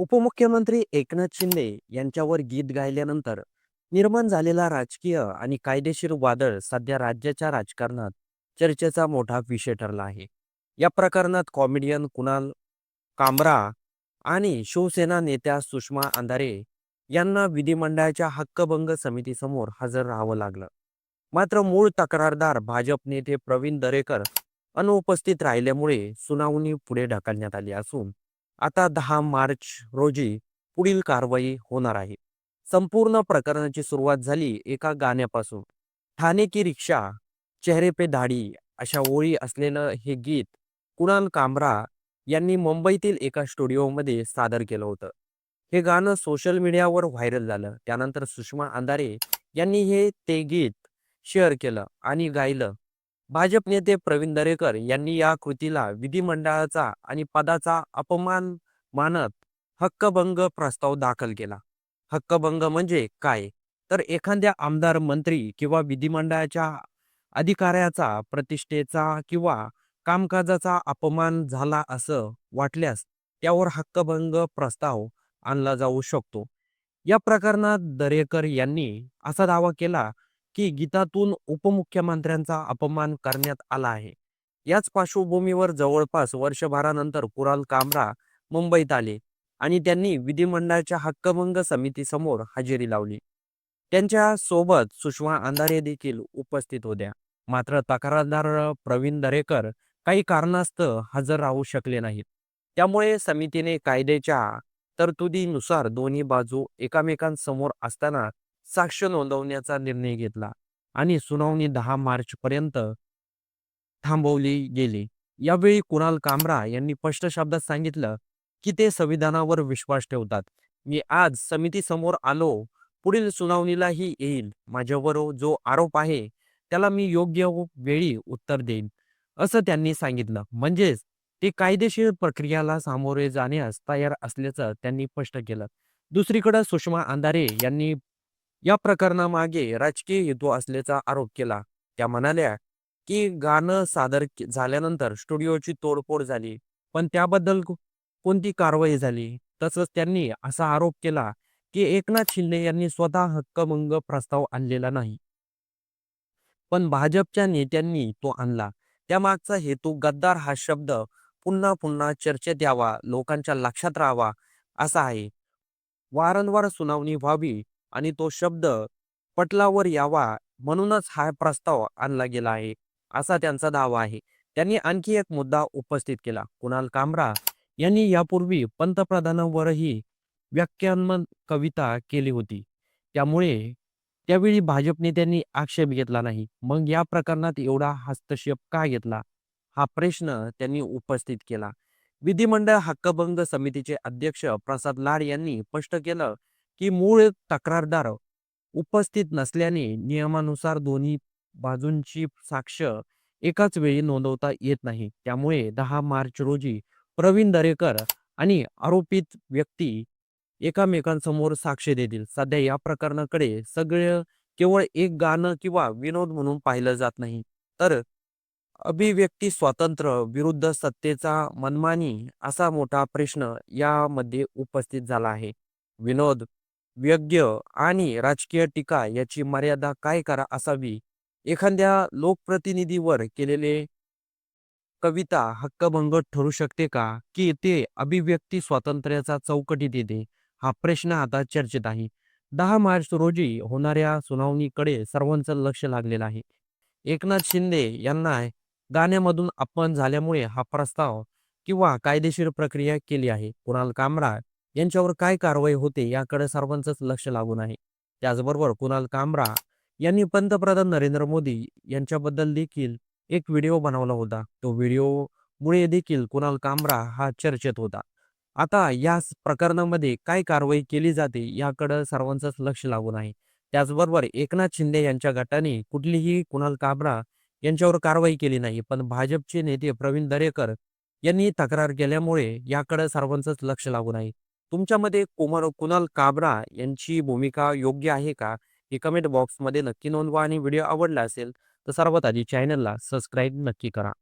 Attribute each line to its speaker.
Speaker 1: उपमुख्यमंत्री एकनाथ शिंदे यांच्यावर गीत गायल्यानंतर निर्माण झालेला राजकीय आणि कायदेशीर वादळ सध्या राज्याच्या राजकारणात चर्चेचा मोठा विषय ठरला आहे. या प्रकरणात कॉमेडियन कुणाल कामरा आणि शिवसेना नेत्या सुषमा अंधारे यांना विधिमंडळाच्या हक्कभंग समितीसमोर हजर राहावं लागलं. मात्र मूळ तक्रारदार भाजप नेते प्रवीण दरेकर अनुपस्थित राहिल्यामुळे सुनावणी पुढे ढकलण्यात आली असून आता दहा मार्च रोजी पुढील कारवाई होणार आहे. संपूर्ण प्रकरणाची सुरुवात झाली एका गाण्यापासून. ठाणे की रिक्षा चेहरे पे दाढी अशा ओळी असलेलं हे गीत कुणाल कामरा यांनी मुंबईतील एका स्टुडिओमध्ये सादर केलं होतं. हे गाणं सोशल मीडियावर व्हायरल झालं. त्यानंतर सुषमा अंधारे यांनी हे ते गीत शेअर केलं आणि गायलं. भाजप नेते प्रवीण दरेकर यांनी या कृतीला विधिमंडळाचा आणि पदाचा अपमान मानत हक्कभंग प्रस्ताव दाखल केला. हक्कभंग म्हणजे काय? तर एखाद्या आमदार मंत्री किंवा विधिमंडळाच्या अधिकाऱ्याचा प्रतिष्ठेचा किंवा कामकाजाचा अपमान झाला असं वाटल्यास त्यावर हक्कभंग प्रस्ताव आणला जाऊ शकतो. या प्रकरणात दरेकर यांनी असा दावा केला की गीतातून उपमुख्यमंत्र्यांचा अपमान करण्यात आला आहे. याच पार्श्वभूमीवर जवळपास वर्षभरानंतर कुराल कामरा मुंबईत आले आणि त्यांनी विधिमंडळाच्या हक्कभंग समितीसमोर हजेरी लावली. त्यांच्यासोबत सुषमा अंधारे देखील उपस्थित होत्या. मात्र तक्रारदार प्रवीण दरेकर काही कारणास्तव हजर राहू शकले नाहीत. त्यामुळे समितीने कायद्याच्या तरतुदीनुसार दोन्ही बाजू एकामेकांसमोर असताना साक्ष नोंदवण्याचा निर्णय घेतला आणि सुनावणी दहा मार्च पर्यंत थांबवली गेली. यावेळी कुणाल कामरा यांनी स्पष्ट शब्दात सांगितलं की ते संविधानावर विश्वास ठेवतात. मी आज समितीसमोर आलो पुढील सुनावणीलाही येईल. माझ्यावर जो आरोप आहे त्याला मी योग्य वेळी उत्तर देईन. असं त्यांनी सांगितलं. म्हणजेच ते कायदेशीर प्रक्रियाला सामोरे जाण्यास तयार असल्याचं त्यांनी स्पष्ट केलं. दुसरीकडे सुषमा अंधारे यांनी या प्रकरणामागे राजकीय हेतू असल्याचा आरोप केला. त्या म्हणाल्या की गाणं सादर झाल्यानंतर स्टुडिओची तोडफोड झाली पण त्याबद्दल कोणती कारवाई झाली? तसंच त्यांनी असा आरोप केला की एकनाथ शिंदे यांनी स्वतः हक्कभंग प्रस्ताव आणलेला नाही. पण भाजपच्या नेत्यांनी तो आणला. त्यामागचा हेतू गद्दार हा शब्द पुन्हा पुन्हा चर्चेत यावा लोकांच्या लक्षात राहावा असा आहे. वारंवार सुनावणी व्हावी आणि तो शब्द पटलावर यावा म्हणूनच हा प्रस्ताव आणला गेला आहे असा त्यांचा दावा आहे. त्यांनी आणखी एक मुद्दा उपस्थित केला. कुणाल कामरा यांनी यापूर्वी पंतप्रधानांवरही व्याख्यानमन कविता केली होती. त्यामुळे त्यावेळी भाजप नेत्यांनी आक्षेप घेतला नाही. मग या प्रकरणात एवढा हस्तक्षेप का घेतला? हा प्रश्न त्यांनी उपस्थित केला. विधिमंडळ हक्कभंग समितीचे अध्यक्ष प्रसाद लाड यांनी स्पष्ट केलं की मूळ तक्रारदार उपस्थित नसल्याने नियमानुसार दोन्ही बाजूंची साक्ष एकाच वेळी नोंदवता येत नाही. त्यामुळे दहा मार्च रोजी प्रवीण दरेकर आणि आरोपित व्यक्ती एकामेकांसमोर साक्ष देतील. सध्या या प्रकरणाकडे सगळं केवळ एक गाणं किंवा विनोद म्हणून पाहिलं जात नाही. तर अभिव्यक्ती स्वातंत्र्य विरुद्ध सत्तेचा मनमानी असा मोठा प्रश्न यामध्ये उपस्थित झाला आहे. विनोद व्यग्य आणि राजकीय टीका याची मर्यादा काय करा असावी? एखाद्या लोकप्रतिनिधीवर केलेले कविता हक्कभंग ठरू शकते का? की ते अभिव्यक्ती स्वातंत्र्याचा चौकटीत येते हा प्रश्न आता चर्चेत आहे. दहा मार्च रोजी होणाऱ्या सुनावणीकडे सर्वांचं लक्ष लागलेलं आहे. एकनाथ शिंदे यांना गाण्यामधून अपमान झाल्यामुळे हा प्रस्ताव किंवा कायदेशीर प्रक्रिया केली आहे. कुणाल कामरा यांच्यावर काय कारवाई होते याकडे सर्वांचंच लक्ष लागून आहे. त्याचबरोबर कुणाल कामरा यांनी पंतप्रधान नरेंद्र मोदी यांच्याबद्दल देखील एक व्हिडिओ बनवला होता. तो व्हिडिओ मुळे देखील कुणाल कामरा हा चर्चेत होता. आता या प्रकरणामध्ये काय कारवाई केली जाते याकडे सर्वांचंच लक्ष लागून आहे. त्याचबरोबर एकनाथ शिंदे यांच्या गटाने कुठलीही कुणाल कामरा यांच्यावर कारवाई केली नाही पण भाजपचे नेते प्रवीण दरेकर यांनी तक्रार केल्यामुळे याकडे सर्वांचंच लक्ष लागून आहे. तुमच्यामध्ये कुमार कुणाल काबरा यांची भूमिका योग्य आहे का? हे कमेंट बॉक्समध्ये नक्की नोंदवा आणि व्हिडिओ आवडला असेल तर सर्वात आधी चॅनलला सबस्क्राईब नक्की करा.